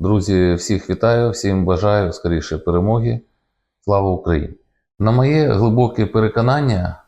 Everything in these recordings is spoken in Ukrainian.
Друзі, всіх вітаю, всім бажаю скоріше перемоги. Слава Україні! На моє глибоке переконання,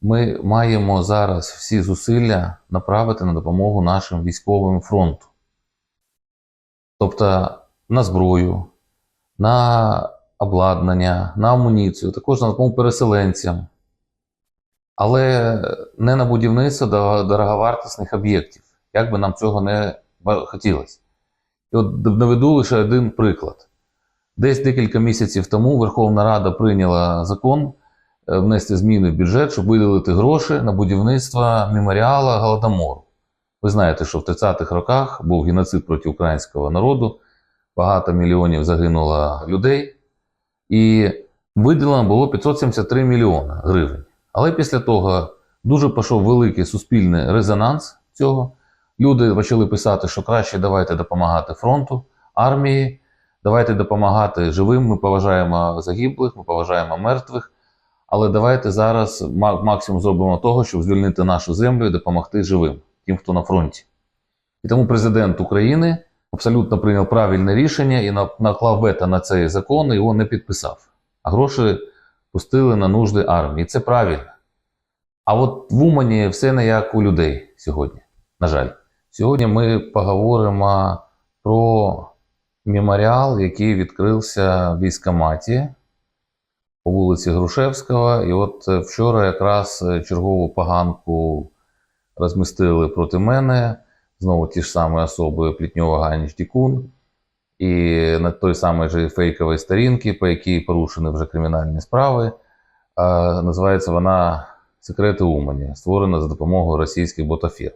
ми маємо зараз всі зусилля направити на допомогу нашим військовим фронту. Тобто на зброю, на обладнання, на амуніцію, також на допомогу переселенцям, але не на будівництво дороговартісних об'єктів, як би нам цього не хотілося. І от наведу лише один приклад. Десь декілька місяців тому Верховна Рада прийняла закон е, внести зміни в бюджет, щоб виділити гроші на будівництво меморіала Голодомору. Ви знаєте, що в 30-х роках був геноцид проти українського народу, багато мільйонів загинуло людей, і виділено було 573 мільйони гривень. Але після того дуже пішов великий суспільний резонанс цього. Люди почали писати, що краще давайте допомагати фронту, армії, давайте допомагати живим. Ми поважаємо загиблих, ми поважаємо мертвих. Але давайте зараз максимум зробимо того, щоб звільнити нашу землю і допомогти живим, тим, хто на фронті. І тому президент України абсолютно прийняв правильне рішення і наклав вето на цей закон і його не підписав. А гроші пустили на нужди армії. Це правильно. А от в Умані все не як у людей сьогодні. На жаль. Сьогодні ми поговоримо про меморіал, який відкрився в військкоматі по вулиці Грушевського. І от вчора якраз чергову поганку розмістили проти мене. Знову ті ж самі особи Плітньова Ганіч Дікун. І на той самій же фейковій сторінці, по якій порушені вже кримінальні справи, називається вона Секрети Умані, створена за допомогою російських ботафір.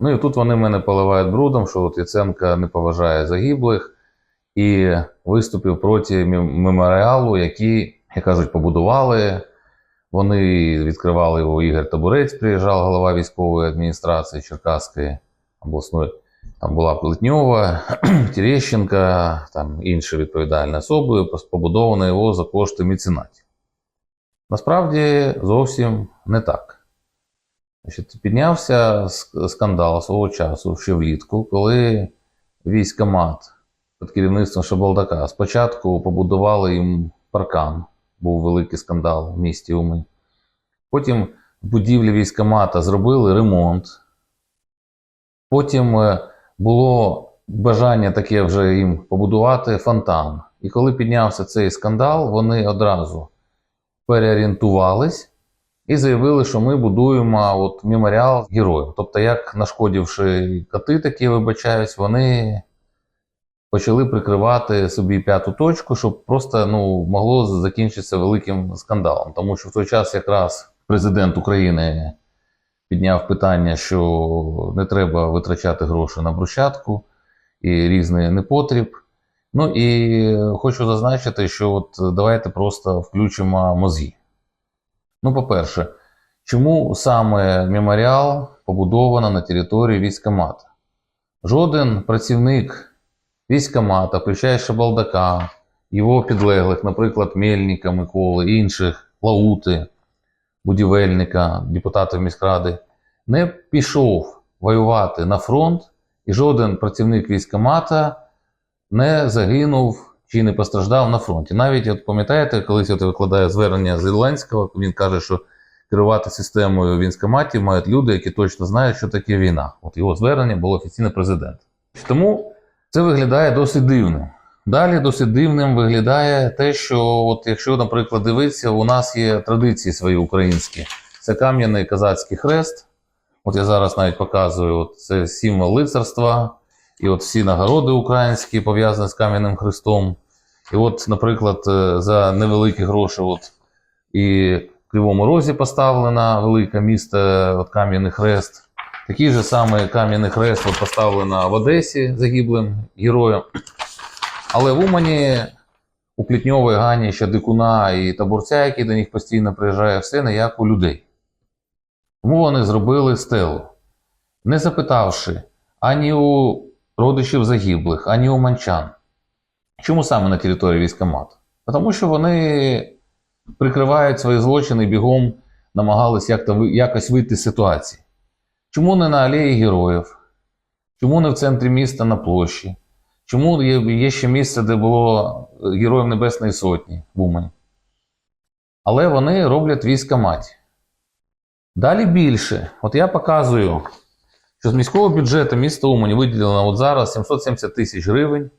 Ну і тут вони мене поливають брудом, що от Яценка не поважає загиблих і виступив проти меморіалу, який, як кажуть, побудували. Вони відкривали його Ігор Табурець, приїжджав голова військової адміністрації Черкаської обласної. Там була Плетньова, Терещенка, там інші відповідальні особи, побудовано його за кошти меценатів. Насправді зовсім не так. Значить, піднявся ск- скандал свого часу ще влітку, коли військомат під керівництвом Шабалдака спочатку побудували їм паркан, був великий скандал в місті Умань. Потім в будівлі військомата зробили ремонт. Потім е, було бажання таке вже їм побудувати фонтан. І коли піднявся цей скандал, вони одразу переорієнтувались і заявили, що ми будуємо от меморіал героїв. Тобто, як нашкодивши коти, такі вибачаюсь, вони почали прикривати собі п'яту точку, щоб просто ну, могло закінчитися великим скандалом. Тому що в той час якраз президент України підняв питання, що не треба витрачати гроші на брусчатку і різний непотріб. Ну і хочу зазначити, що от давайте просто включимо мозги. Ну, по-перше, чому саме меморіал побудовано на території військкомата? Жоден працівник військкомата, включаючи Шабалдака, його підлеглих, наприклад, Мельника, Миколи, інших, Лаути, будівельника, депутатів міськради, не пішов воювати на фронт, і жоден працівник військкомата не загинув чи не постраждав на фронті. Навіть от пам'ятаєте, колись от викладає звернення Зеленського, він каже, що керувати системою військкоматів мають люди, які точно знають, що таке війна. От його звернення було офіційно президент. Тому це виглядає досить дивним. Далі досить дивним виглядає те, що, от якщо, наприклад, дивитися, у нас є традиції свої українські. Це кам'яний козацький хрест. От я зараз навіть показую, от це символ лицарства, і от всі нагороди українські пов'язані з кам'яним хрестом. І от, наприклад, е, за невеликі гроші, от і в Кривому Розі поставлено велике місто, от кам'яний хрест. Такий же самий кам'яний хрест от поставлено в Одесі загиблим героєм. Але в Умані у Плітньової Гані ще дикуна і таборця, який до них постійно приїжджає, все не як у людей. Тому вони зробили стелу, не запитавши ані у родичів загиблих, ані у манчан. Чому саме на території військкомату? Тому що вони прикривають свої злочини бігом намагались як-то якось вийти з ситуації. Чому не на алеї героїв? Чому не в центрі міста на площі? Чому є, ще місце, де було Героїв Небесної Сотні в Умані? Але вони роблять військоматі. Далі більше. От я показую, що з міського бюджету міста Умані виділено от зараз 770 тисяч гривень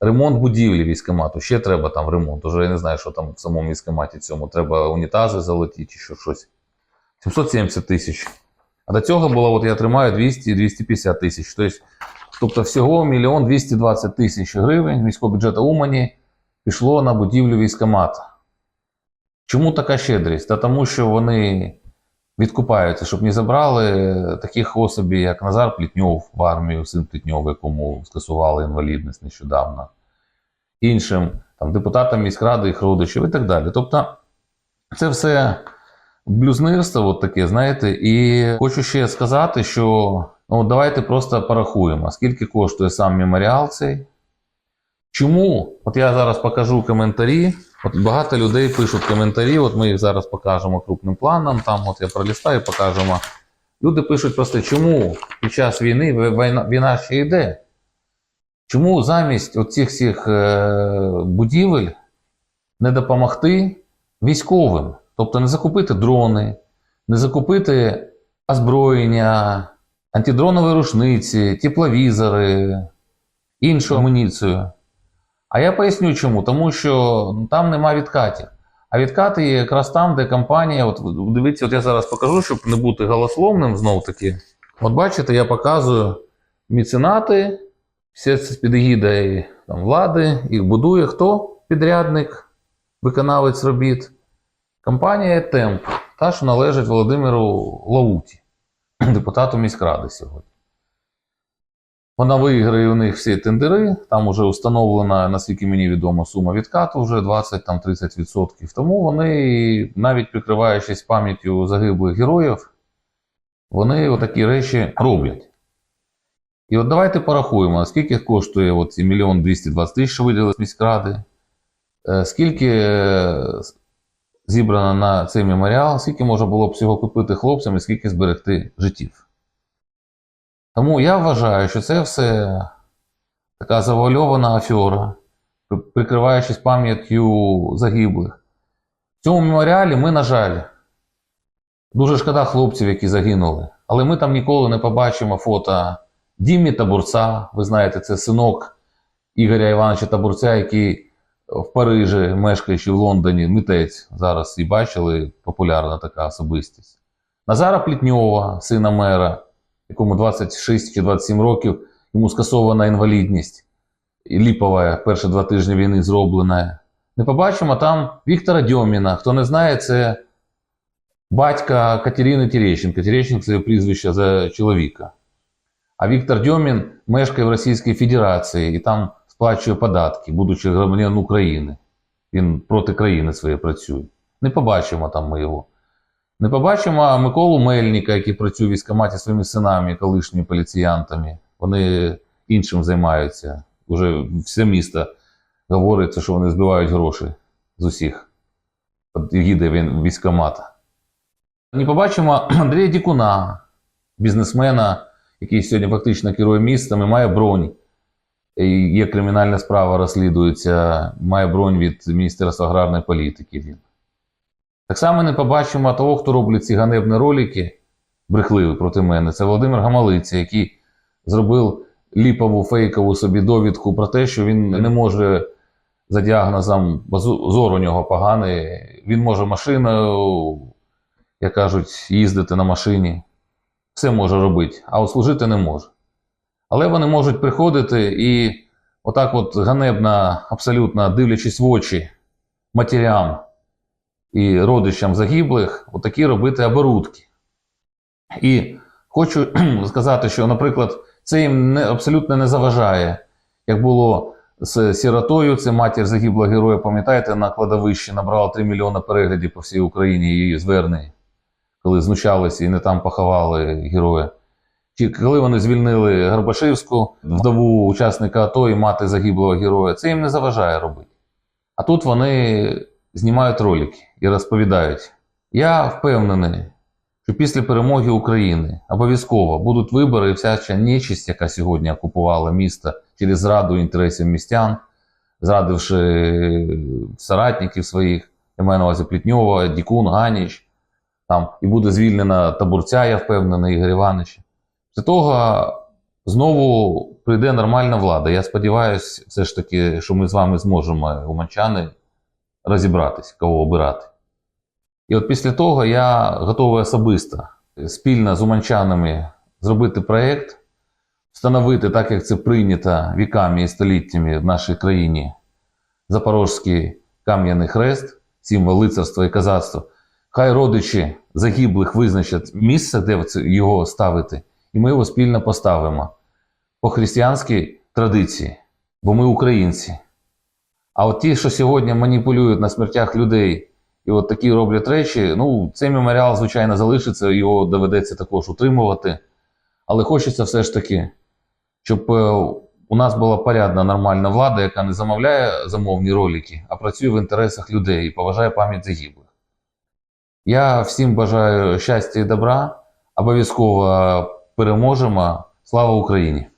ремонт будівлі військомату. Ще треба там ремонт. Уже я не знаю, що там в самому військоматі цьому. Треба унітази залити чи що, щось. 770 тисяч. А до цього було, от я тримаю 200-250 тисяч. Тобто, тобто всього 1 220 тисяч гривень міського бюджету Умані пішло на будівлю військомата. Чому така щедрість? Та тому, що вони відкупаються, щоб не забрали таких особів, як Назар Плітньов в армію, син Плітньов, якому скасували інвалідність нещодавно, іншим там, депутатам міськради, їх родичів і так далі. Тобто, це все блюзнирство, от таке, знаєте, і хочу ще сказати, що ну, давайте просто порахуємо, скільки коштує сам меморіал цей. Чому? От я зараз покажу коментарі. От багато людей пишуть коментарі, от ми їх зараз покажемо крупним планом. Там от я пролистаю, покажемо. Люди пишуть просто, чому під час війни війна, війна ще йде? Чому замість оцих всіх е, будівель не допомогти військовим? Тобто не закупити дрони, не закупити озброєння, антидронові рушниці, тепловізори, іншу амуніцію. А я поясню чому. Тому що ну, там нема відкатів. А відкати є якраз там, де компанія. От дивіться, от я зараз покажу, щоб не бути голословним знов таки. От бачите, я показую меценати, все це під егідою влади, їх будує хто? Підрядник, виконавець робіт. Компанія Темп, та, що належить Володимиру Лауті, депутату міськради сьогодні. Вона виграє у них всі тендери, там вже встановлена, наскільки мені відомо, сума відкату вже 20-30%. Тому вони, навіть прикриваючись пам'яттю загиблих героїв, вони отакі речі роблять. І от давайте порахуємо, скільки коштує оці 1 220 тисяч, що виділили міськради, е, скільки е, зібрано на цей меморіал, скільки можна було б всього купити хлопцям і скільки зберегти життів. Тому я вважаю, що це все така завуальована афера, прикриваючись пам'яттю загиблих. В цьому меморіалі ми, на жаль, дуже шкода хлопців, які загинули. Але ми там ніколи не побачимо фото Дімі Табурця. Ви знаєте, це синок Ігоря Івановича Табурця, який в Парижі, мешкаючи в Лондоні, митець зараз і бачили, популярна така особистість. Назара Плітньова, сина мера, якому 26 чи 27 років, йому скасована інвалідність, і ліпова перші два тижні війни зроблена. Не побачимо там Віктора Дьоміна. Хто не знає, це батька Катерини Терещенко. Терещенко це прізвище за чоловіка. А Віктор Дьомін мешкає в Російській Федерації і там сплачує податки, будучи громадянином України. Він проти країни своєї працює. Не побачимо там ми його. Не побачимо Миколу Мельника, який працює в військкоматі своїми синами, колишніми поліціянтами. Вони іншим займаються. Уже все місто говориться, що вони збивають гроші з усіх. Їде він військкомата. Не побачимо Андрія Дікуна, бізнесмена, який сьогодні фактично керує містом і має бронь. Є кримінальна справа, розслідується, має бронь від Міністерства аграрної політики. Він. Так само не побачимо того, хто робить ці ганебні ролики, брехливі проти мене. Це Володимир Гамалиця, який зробив ліпову фейкову собі довідку про те, що він не може за діагнозом, бо зор у нього поганий, він може машиною, як кажуть, їздити на машині. Все може робити, а от служити не може. Але вони можуть приходити і отак от ганебно, абсолютно дивлячись в очі матерям і родичам загиблих, отакі робити оборудки. І хочу сказати, що, наприклад, це їм не, абсолютно не заважає, як було з сіротою, це матір загиблого героя, пам'ятаєте, на кладовищі набрала 3 мільйони переглядів по всій Україні її звернень, коли знущалися і не там поховали героя. Чи коли вони звільнили Горбашевську, вдову учасника АТО і мати загиблого героя, це їм не заважає робити. А тут вони знімають ролики і розповідають. Я впевнений, що після перемоги України обов'язково будуть вибори, і вся ця нечисть, яка сьогодні окупувала місто через зраду інтересів містян, зрадивши соратників своїх, я маю на увазі Плітньова, Дікун, Ганіч, там, і буде звільнена табурця, я впевнений, Ігор Іванович. Після того знову прийде нормальна влада. Я сподіваюся, все ж таки, що ми з вами зможемо, уманчани, розібратись, кого обирати. І от після того я готовий особисто спільно з уманчанами зробити проєкт, встановити, так як це прийнято віками і століттями в нашій країні, Запорозький кам'яний хрест, символ лицарства і козацтва. Хай родичі загиблих визначать місце, де його ставити, і ми його спільно поставимо по християнській традиції, бо ми українці. А от ті, що сьогодні маніпулюють на смертях людей і от такі роблять речі, ну, цей меморіал, звичайно, залишиться, його доведеться також утримувати. Але хочеться все ж таки, щоб е, у нас була порядна нормальна влада, яка не замовляє замовні ролики, а працює в інтересах людей і поважає пам'ять загиблих. Я всім бажаю щастя і добра. Обов'язково переможемо. Слава Україні!